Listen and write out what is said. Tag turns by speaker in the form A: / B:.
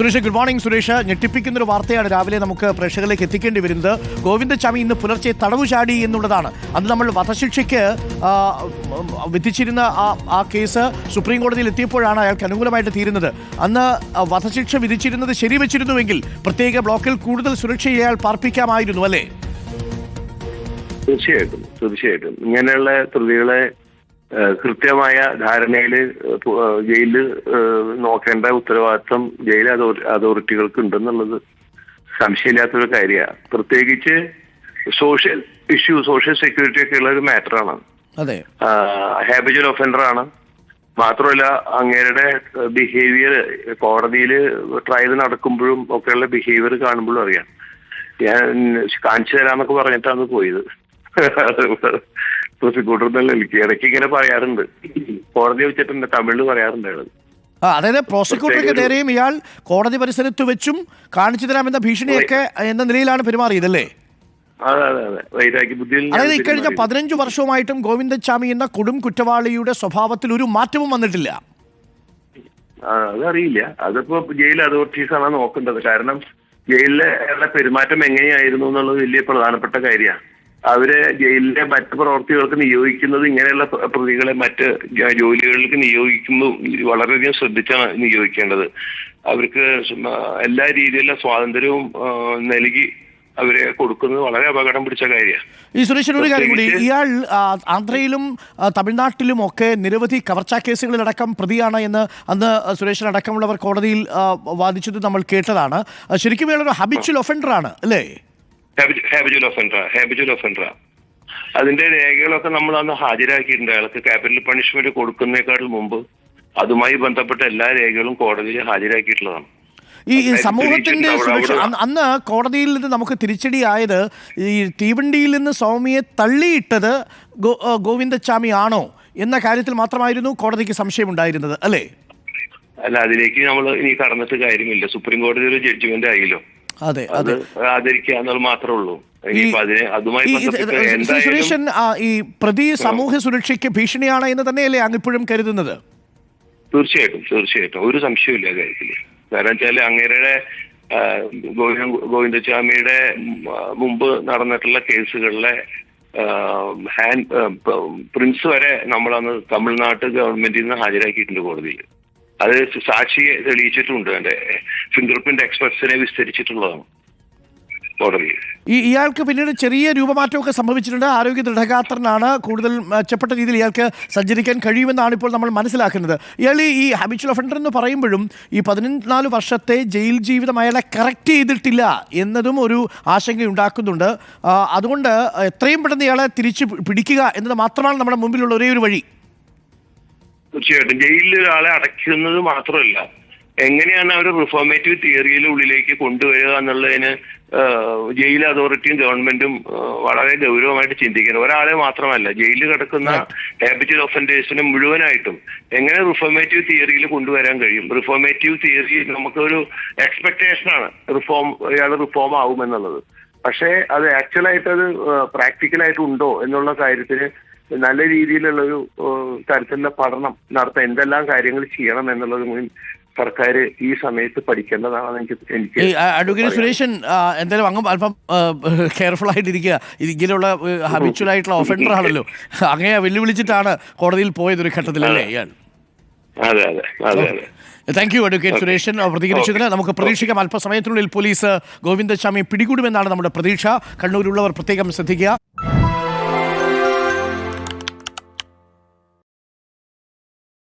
A: Suresh good morning Suresh. ഞെട്ടിപ്പിക്കുന്ന ഒരു വാർത്തയാണ് രാവിലെ നമുക്ക് പ്രേക്ഷകരിലേക്ക് എത്തിക്കേണ്ടി വരുന്നത്. ഗോവിന്ദസ്വാമി ഇന്ന് പുലർച്ചെ തടവു ചാടി എന്നുള്ളതാണ്. അന്ന് നമ്മൾ വധശിക്ഷയ്ക്ക് വിധിച്ചിരുന്ന ആ ആ കേസ് സുപ്രീം കോടതിയിൽ എത്തിയപ്പോഴാണ് അയാൾക്ക് അനുകൂലമായിട്ട് തീരുന്നത്. അന്ന് വധശിക്ഷ വിധിച്ചിരുന്നത് ശരിവെച്ചിരുന്നുവെങ്കിൽ പ്രത്യേക ബ്ലോക്കിൽ കൂടുതൽ സുരക്ഷ അയാൾ പാർപ്പിക്കാമായിരുന്നു അല്ലേ?
B: തീർച്ചയായിട്ടും തീർച്ചയായിട്ടും. ഇങ്ങനെയുള്ള പ്രതികളെ കൃത്യമായ ധാരണയിൽ ജയിലിൽ നോക്കേണ്ട ഉത്തരവാദിത്വം ജയിൽ അതോറിറ്റികൾക്ക് ഉണ്ടെന്നുള്ളത് സംശയമില്ലാത്തൊരു കാര്യമാണ് പ്രത്യേകിച്ച് സോഷ്യൽ ഇഷ്യൂ സോഷ്യൽ സെക്യൂരിറ്റി ഒക്കെ ഉള്ള ഒരു മാറ്ററാണ്.
A: അതെ.
B: ഹാബിച്വൽ ഒഫൻഡർ ആണ് മാത്രമല്ല അങ്ങേരുടെ ബിഹേവിയർ കോടതിയിൽ ട്രയൽ നടക്കുമ്പോഴും ഒക്കെയുള്ള ബിഹേവിയർ കാണുമ്പോഴും അറിയാം. ഞാൻ കാണിച്ചു തരാന്നൊക്കെ പറഞ്ഞിട്ടാണ് പോയത്. പ്രോസിക്യൂട്ടർ തന്നെ എനിക്ക് ഇടയ്ക്ക് ഇങ്ങനെ പറയാറുണ്ട്. കോടതി വെച്ചിട്ടുണ്ട് തമിഴിൽ പറയാറുണ്ട് അയാൾ
A: ആ, അതായത് പ്രോസിക്യൂട്ടർക്ക് നേരെയും ഇയാൾ കോടതി പരിസരത്ത് വെച്ചും കാണിച്ചു തരാമെന്ന ഭീഷണിയൊക്കെ എന്ന നിലയിലാണ് പെരുമാറിയതല്ലേ അതായത് ഇക്കഴിഞ്ഞ
B: കഴിഞ്ഞ
A: പതിനഞ്ചു വർഷവുമായിട്ടും ഗോവിന്ദസ്വാമി എന്ന കൊടും കുറ്റവാളിയുടെ സ്വഭാവത്തിൽ ഒരു മാറ്റവും വന്നിട്ടില്ല.
B: അതറിയില്ല. അതിപ്പോ ജയിൽ അതോറിറ്റീസ് ആണ് നോക്കേണ്ടത്. കാരണം ജയിലിലെ പെരുമാറ്റം എങ്ങനെയായിരുന്നു എന്നുള്ളത് വലിയ പ്രധാനപ്പെട്ട കാര്യമാണ്. അവർ ജയിലിലെ മറ്റു പ്രവർത്തികൾക്ക് നിയോഗിക്കുന്നത് ഇങ്ങനെയുള്ള പ്രതികളെ മറ്റ് ജോലികൾക്ക് നിയോഗിക്കുന്നു വളരെയധികം ശ്രദ്ധിച്ചാണ് നിയോഗിക്കേണ്ടത്. അവർക്ക് എല്ലാ രീതിയിലുള്ള സ്വാതന്ത്ര്യവും നൽകി അവരെ കൊടുക്കുന്നത് വളരെ അപകടം പിടിച്ച കാര്യമാണ്.
A: ഈ സുരേഷൻ ഒരു കാര്യം കൂടി ഇയാൾ ആന്ധ്രയിലും തമിഴ്നാട്ടിലും ഒക്കെ നിരവധി കവർച്ചാ കേസുകളിലടക്കം പ്രതിയാണ് എന്ന് അന്ന് സുരേഷൻ അടക്കമുള്ളവർ കോടതിയിൽ വാദിച്ചത് നമ്മൾ കേട്ടതാണ്. ശരിക്കും ഇയാളൊരു ഹബിച്വൽ ഒഫൻഡർ ആണ് അല്ലേ?
B: ഹാബിച്വൽ ഒഫൻഡർ ഹാബിച്വൽ ഒഫൻഡർ അതിന്റെ രേഖകളൊക്കെ നമ്മൾ അന്ന് ഹാജരാക്കിയിട്ടുണ്ട്. അയാൾക്ക് ക്യാപിറ്റൽ പണിഷ്മെന്റ് കൊടുക്കുന്നേക്കാൾ മുമ്പ് അതുമായി ബന്ധപ്പെട്ട എല്ലാ രേഖകളും കോടതിയിൽ ഹാജരാക്കിയിട്ടുള്ളതാണ്.
A: ഈ സമൂഹത്തിന്റെ സുരക്ഷ അന്ന് കോടതിയിൽ നിന്ന് നമുക്ക് തിരിച്ചടിയായത് ഈ തീവണ്ടിയിൽ നിന്ന് സൗമ്യയെ തള്ളിയിട്ടത് ഗോവിന്ദച്ചാമി ആണോ എന്ന കാര്യത്തിൽ മാത്രമായിരുന്നു കോടതിക്ക് സംശയമുണ്ടായിരുന്നത് അല്ലേ?
B: അല്ല അതിലേക്ക് നമ്മൾ ഇനി കടന്നിട്ട് കാര്യമില്ല. സുപ്രീം കോടതി ഒരു ജഡ്ജ്മെന്റ് ആയില്ലോ.
A: അതെ
B: അത് ആദരിക്കുക മാത്രമേ ഉള്ളൂ.
A: സുരേഷൻ ഈ പ്രതി സമൂഹ സുരക്ഷയ്ക്ക് ഭീഷണിയാണ് എന്ന് തന്നെയല്ലേ അങ്ങ് ഇപ്പോഴും കരുതുന്നത്?
B: തീർച്ചയായിട്ടും തീർച്ചയായിട്ടും. ഒരു സംശയമില്ല ആ കാര്യത്തിൽ. കാരണം വെച്ചാൽ അങ്ങേരുടെ ഗോവിന്ദസ്വാമിയുടെ മുമ്പ് നടന്നിട്ടുള്ള കേസുകളിലെ ഹാൻഡ് പ്രിൻസ് വരെ നമ്മളന്ന് തമിഴ്നാട് ഗവൺമെന്റിൽ നിന്ന് ഹാജരാക്കിയിട്ടുണ്ട് കോടതിയിൽ. അത് സാക്ഷിയെ തെളിയിച്ചിട്ടുണ്ട്. എന്റെ ഫിംഗർ പ്രിന്റ് എക്സ്പെർട്സിനെ വിസ്തരിച്ചിട്ടുള്ളതാണ്.
A: ഇയാൾക്ക് പിന്നീട് ചെറിയ രൂപമാറ്റമൊക്കെ സംഭവിച്ചിട്ടുണ്ട്. ആരോഗ്യ ദൃഢഗാത്രനാണ്. കൂടുതൽ മെച്ചപ്പെട്ട രീതിയിൽ ഇയാൾക്ക് സഞ്ചരിക്കാൻ കഴിയുമെന്നാണ് ഇപ്പോൾ നമ്മൾ മനസ്സിലാക്കുന്നത്. ഇയാൾ ഈ ഹാബിച്വൽ ഒഫൻഡർ എന്ന് പറയുമ്പോഴും ഈ പതിനാല് വർഷത്തെ ജയിൽ ജീവിതം അയാളെ കറക്റ്റ് ചെയ്തിട്ടില്ല എന്നതും ഒരു ആശങ്ക ഉണ്ടാക്കുന്നുണ്ട് അതുകൊണ്ട് എത്രയും പെട്ടെന്ന് ഇയാളെ തിരിച്ചു പിടിക്കുക എന്നത് മാത്രമാണ് നമ്മുടെ മുമ്പിലുള്ള ഒരേ ഒരു വഴി.
B: തീർച്ചയായിട്ടും. ജയിലിൽ ഒരാളെ അടയ്ക്കുന്നത് മാത്രമല്ല എങ്ങനെയാണ് അവർ റിഫോർമേറ്റീവ് തിയറിയിൽ ഉള്ളിലേക്ക് കൊണ്ടുവരിക എന്നുള്ളതിന് ജയിൽ അതോറിറ്റിയും ഗവൺമെന്റും വളരെ ഗൗരവമായിട്ട് ചിന്തിക്കണം. ഒരാളെ മാത്രമല്ല ജയിലിൽ കിടക്കുന്ന ഹാബിറ്റൽ ഒഫൻഡേഴ്സിനെ മുഴുവനായിട്ടും എങ്ങനെ റിഫോർമേറ്റീവ് തിയറിയിൽ കൊണ്ടുവരാൻ കഴിയും? റിഫോർമേറ്റീവ് തിയറി നമുക്കൊരു എക്സ്പെക്ടേഷനാണ് റിഫോം ഇയാൾ റിഫോം ആവുമെന്നുള്ളത്. പക്ഷേ അത് ആക്ച്വലായിട്ട് അത് പ്രാക്ടിക്കലായിട്ട് ഉണ്ടോ എന്നുള്ള കാര്യത്തിന് നല്ല രീതിയിലുള്ള ഒരു തരത്തിലുള്ള പഠനം നടത്താൻ എന്തെല്ലാം കാര്യങ്ങൾ ചെയ്യണം എന്നുള്ളത് സർക്കാർ ഈ സമയത്ത് പഠിക്കേണ്ടതാണെന്ന് എനിക്ക് എനിക്ക്
A: അഡ്വക്കേറ്റ് സുരേഷൻ എന്തായാലും അങ്ങ് അല്പം കെയർഫുൾ ആയിട്ടിരിക്കുക ഇതിങ്ങനെയുള്ള ഇങ്ങനെയുള്ള ഹബിച്വൽ ആയിട്ടുള്ള ഒഫൻഡർ ആണല്ലോ. അങ്ങനെ വെല്ലുവിളിച്ചിട്ടാണ് കോടതിയിൽ പോയത് ഒരു ഇയാൾ?
B: അതെ അതെ അതെ അതെ.
A: Thank you advocate Sureshan. പ്രതികരിച്ചതിന് നമുക്ക് പ്രതീക്ഷിക്കാം. അല്പസമയത്തിനുള്ളിൽ പോലീസ് ഗോവിന്ദസ്വാമി പിടികൂടുമെന്നാണ് നമ്മുടെ പ്രതീക്ഷ. കണ്ണൂരിലുള്ളവർ പ്രത്യേകം ശ്രദ്ധിക്കുക.